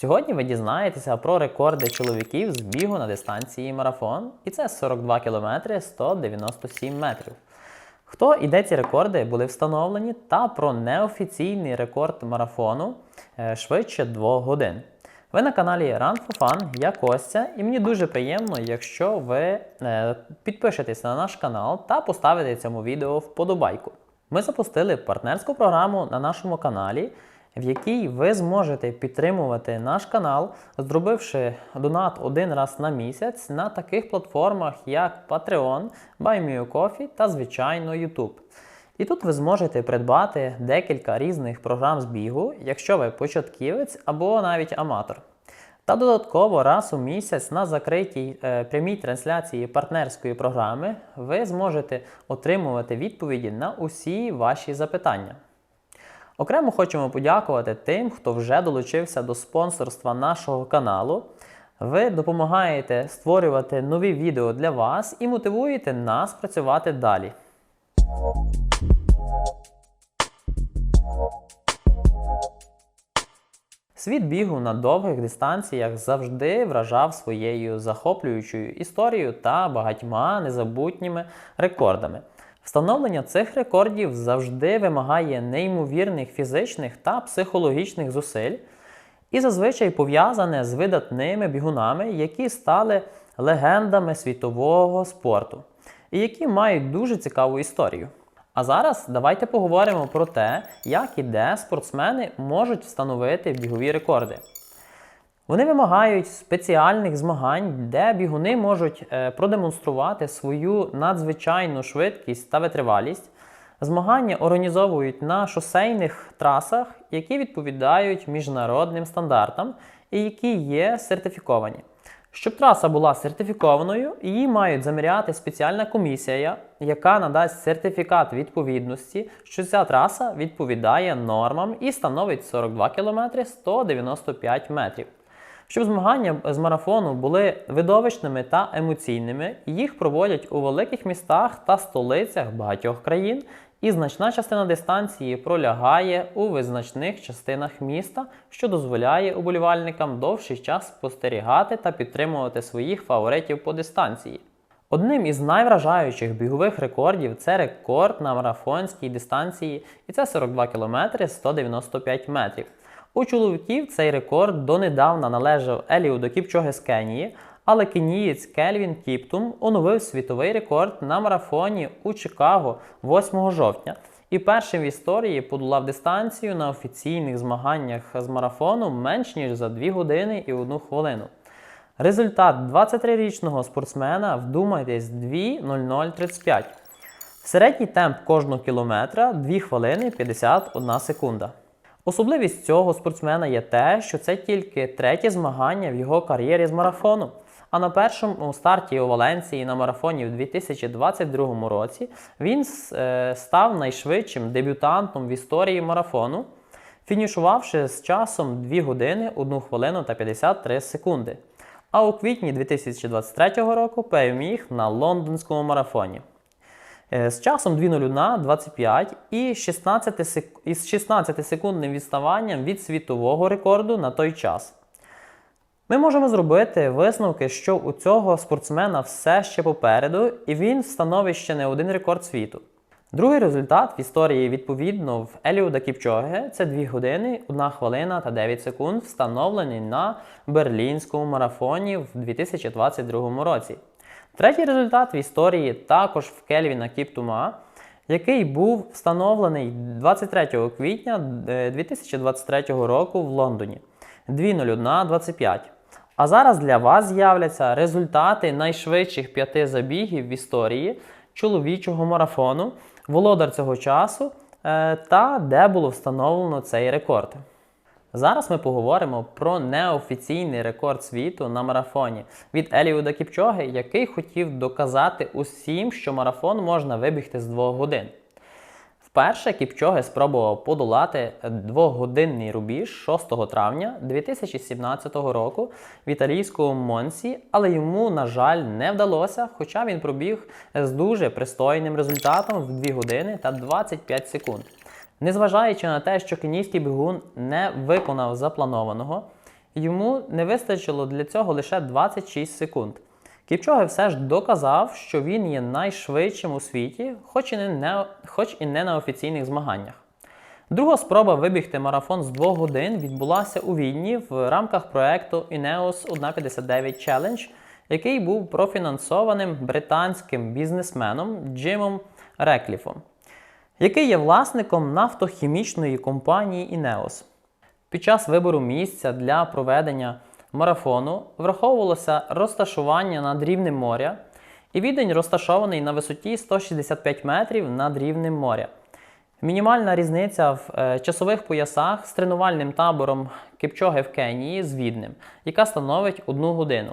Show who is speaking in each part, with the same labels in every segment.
Speaker 1: Сьогодні ви дізнаєтеся про рекорди чоловіків з бігу на дистанції марафон, і це 42 км 197 метрів. Хто і де ці рекорди були встановлені, та про неофіційний рекорд марафону е, швидше 2 годин. Ви на каналі Run for Fun, я Костя, і мені дуже приємно, якщо ви е, підпишетесь на наш канал та поставите цьому відео вподобайку. Ми запустили партнерську програму на нашому каналі, в якій ви зможете підтримувати наш канал, зробивши донат один раз на місяць на таких платформах, як Patreon, BuyMeACoffee та, звичайно, YouTube. І тут ви зможете придбати декілька різних програм з бігу, якщо ви початківець або навіть аматор. Та додатково раз у місяць на закритій е, прямій трансляції партнерської програми ви зможете отримувати відповіді на усі ваші запитання. Окремо хочемо подякувати тим, хто вже долучився до спонсорства нашого каналу. Ви допомагаєте створювати нові відео для вас і мотивуєте нас працювати далі. Світ бігу на довгих дистанціях завжди вражав своєю захоплюючою історією та багатьма незабутніми рекордами. Встановлення цих рекордів завжди вимагає неймовірних фізичних та психологічних зусиль і зазвичай пов'язане з видатними бігунами, які стали легендами світового спорту і які мають дуже цікаву історію. А зараз давайте поговоримо про те, як і де спортсмени можуть встановити бігові рекорди. Вони вимагають спеціальних змагань, де бігуни можуть е, продемонструвати свою надзвичайну швидкість та витривалість. Змагання організовують на шосейних трасах, які відповідають міжнародним стандартам і які є сертифіковані. Щоб траса була сертифікованою, її мають заміряти спеціальна комісія, яка надасть сертифікат відповідності, що ця траса відповідає нормам і становить 42 км 195 метрів. Щоб змагання з марафону були видовищними та емоційними, їх проводять у великих містах та столицях багатьох країн, і значна частина дистанції пролягає у визначних частинах міста, що дозволяє уболівальникам довший час спостерігати та підтримувати своїх фаворитів по дистанції. Одним із найвражаючих бігових рекордів це рекорд на марафонській дистанції, і це 42 км 195 метрів. У чоловіків цей рекорд донедавна належав Еліуду Кіпчоге з Кенії, але кенієць Кельвін Кіптум оновив світовий рекорд на марафоні у Чикаго 8 жовтня і першим в історії подолав дистанцію на офіційних змаганнях з марафону менш ніж за 2 години і 1 хвилину. Результат 23-річного спортсмена вдумайтесь 2.0035. Середній темп кожного кілометра 2 хвилини 51 секунда. Особливість цього спортсмена є те, що це тільки третє змагання в його кар'єрі з марафону. А на першому старті у Валенції на марафоні в 2022 році він е, став найшвидшим дебютантом в історії марафону, фінішувавши з часом 2 години 1 хвилину та 53 секунди. А у квітні 2023 року переміг на лондонському марафоні. Е, З часом 2.01 25 і 16 сек... із 16-секундним відставанням від світового рекорду на той час. Ми можемо зробити висновки, що у цього спортсмена все ще попереду, і він встановить ще не один рекорд світу. Другий результат в історії відповідно в Еліуда Кіпчоге це 2 години, 1 хвилина та 9 секунд, встановлений на берлінському марафоні в 2022 році. Третій результат в історії також в Кельвіна Кіптума, який був встановлений 23 квітня 2023 року в Лондоні 2.01.25. А зараз для вас з'являться результати найшвидших п'яти забігів в історії чоловічого марафону, володар цього часу е, та де було встановлено цей рекорд. Зараз ми поговоримо про неофіційний рекорд світу на марафоні від Еліуда Кіпчоги, який хотів доказати усім, що марафон можна вибігти з 2 годин. Вперше Кіпчоге спробував подолати двогодинний рубіж 6 травня 2017 року в італійському Монсі, але йому, на жаль, не вдалося, хоча він пробіг з дуже пристойним результатом в 2 години та 25 секунд. Незважаючи на те, що кенійський бігун не виконав запланованого, Йому не вистачило для цього лише 26 секунд. Кіпчоге все ж доказав, що він є найшвидшим у світі, хоч і не, хоч і не на офіційних змаганнях. Друга спроба вибігти марафон з 2 годин відбулася у Відні в рамках проекту Ineos 159 Challenge, який був профінансованим британським бізнесменом Джимом Рекліфом, який є власником нафтохімічної компанії Ineos. Під час вибору місця для проведення марафону враховувалося розташування над рівнем моря, і відень розташований на висоті 165 метрів над рівнем моря. Мінімальна різниця в е, часових поясах з тренувальним табором Кипчоги в Кенії з Віднем, яка становить одну годину.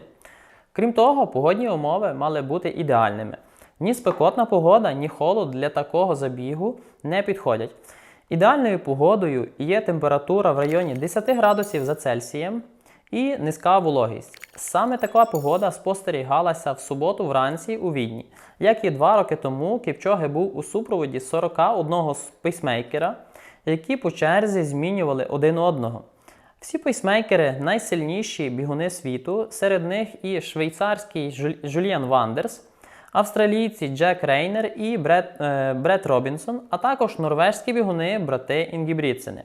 Speaker 1: Крім того, погодні умови мали бути ідеальними. Ні спекотна погода, ні холод для такого забігу не підходять. Ідеальною погодою є температура в районі 10 градусів за Цельсієм і низька вологість. Саме така погода спостерігалася в суботу вранці у Відні. Як і два роки тому, Кіпчоги був у супроводі 41 пейсмейкера, які по черзі змінювали один одного. Всі пейсмейкери найсильніші бігуни світу, серед них і швейцарський Жуль- Жульєн Вандерс, австралійці Джек Рейнер і Брет, е, Брет Робінсон, а також норвежські бігуни брати Інгібрідсени.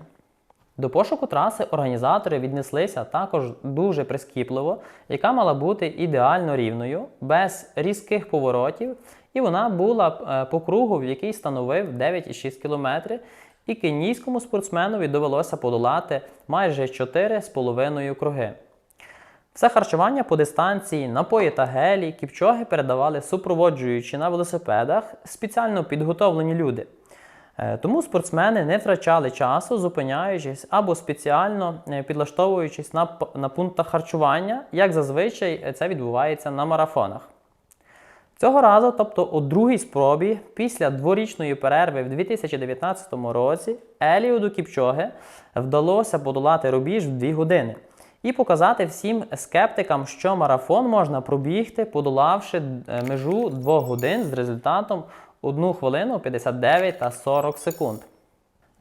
Speaker 1: До пошуку траси організатори віднеслися також дуже прискіпливо, яка мала бути ідеально рівною, без різких поворотів, і вона була е, по кругу, в який становив 9,6 км, і кенійському спортсменові довелося подолати майже 4,5 круги. Все харчування по дистанції, напої та гелі, кіпчоги передавали супроводжуючи на велосипедах спеціально підготовлені люди. Е, Тому спортсмени не втрачали часу, зупиняючись або спеціально е, підлаштовуючись на, на пунктах харчування, як зазвичай е, це відбувається на марафонах. Цього разу, тобто у другій спробі, після дворічної перерви в 2019 році, Еліуду Кіпчоге вдалося подолати рубіж в 2 години і показати всім скептикам, що марафон можна пробігти, подолавши е, межу 2 годин з результатом 1 хвилину 59 та 40 секунд.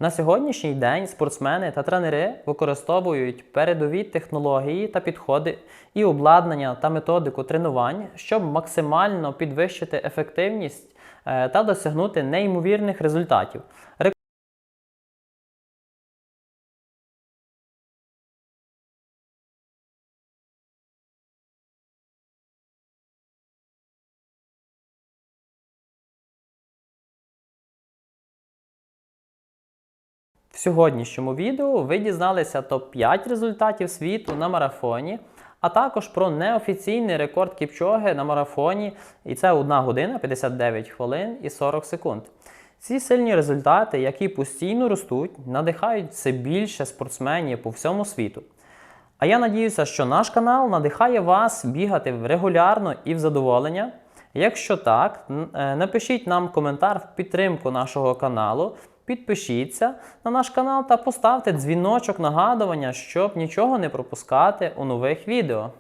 Speaker 1: На сьогоднішній день спортсмени та тренери використовують передові технології та підходи і обладнання та методику тренувань, щоб максимально підвищити ефективність е, та досягнути неймовірних результатів. В сьогоднішньому відео ви дізналися топ-5 результатів світу на марафоні, а також про неофіційний рекорд Кіпчоги на марафоні, і це 1 година 59 хвилин і 40 секунд. Ці сильні результати, які постійно ростуть, надихають все більше спортсменів по всьому світу. А я надіюся, що наш канал надихає вас бігати регулярно і в задоволення. Якщо так, е, напишіть нам коментар в підтримку нашого каналу, підпишіться на наш канал та поставте дзвіночок нагадування, щоб нічого не пропускати у нових відео.